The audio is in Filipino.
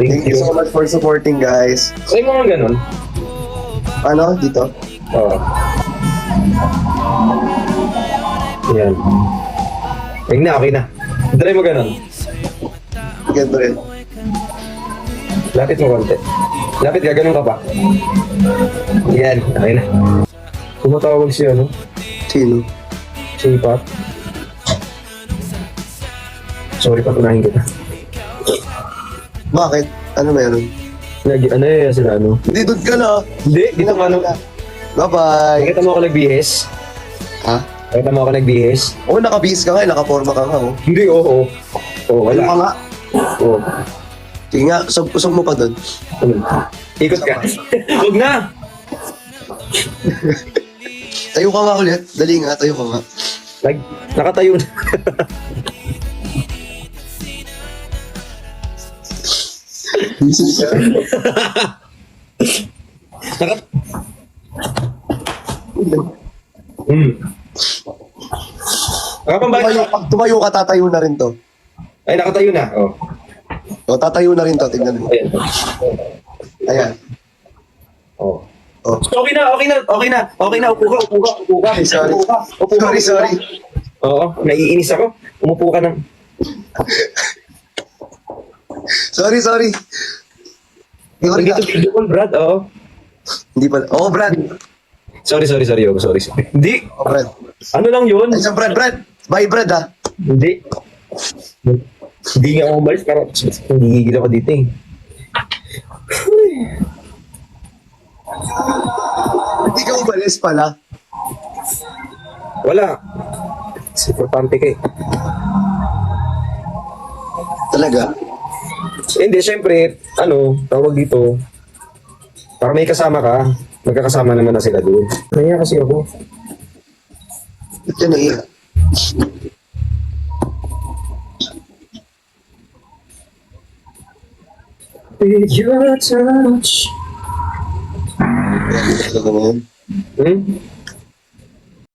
Thank you so much for supporting, guys. Say mo nga ganun. Ano, dito? Oo. Yan. Ayun na, okay na. Try mo ganun. Ganito rin. Lapit mo konti. Lapit ka, ganun ka pa. Yan, okay na. Tumatawag si ano? Sino? Si Pat. Sorry, patunahin kita. Bakit? Ano meron? Nag, ano eh, sila ano? Hindi, doon ka na. Hindi, dito nga ano. Bye-bye. Nakita mo ako nagbihis? Ha? Nakita mo ako nagbihis? Oo, oh, nakabihis ka nga, eh, nakaporma ka nga, oh. Hindi, oo. Oo, Wala ka wala. nga. Oo. Sige nga, usog, usog mo pa doon. Ano? Ikot ka. Huwag na! Tayo ka nga ulit. Dali nga, tayo ka nga. Nag, nakatayo na. Naka... Hmm. Nakapambay Tumayo, pag tumayo ka, tatayo na rin to. Ay, nakatayo na. Oh. O, tatayo na rin to. Tingnan mo. Ayan. Ayan. Oh. Oh. Okay na, okay na, okay na. Okay na, upo ka, upo ka, upo ka. Sorry. Upo ka, upo ka. Sorry, sorry. Oo, naiinis ako. Umupo ka ng... Sorry, sorry. Sorry Hindi to video call, Brad. Oo. Hindi pala. Oo, Brad. Sorry, sorry, sorry. Yoko, sorry. sorry. Hindi. Oo, Brad. Ano lang yun? Ay, isang Brad, Brad. Bye, Brad, ha. Hindi. Hindi nga ako umalis, pero nagigigil ako dito eh. Hindi ka umalis pala. Wala. Mas Importante ka eh. Talaga. Hindi, syempre, ano, tawag dito, para may kasama ka, magkakasama naman na sila doon. Kaya kasi ako. Ba't ka naiya? With your touch. Na. Hmm?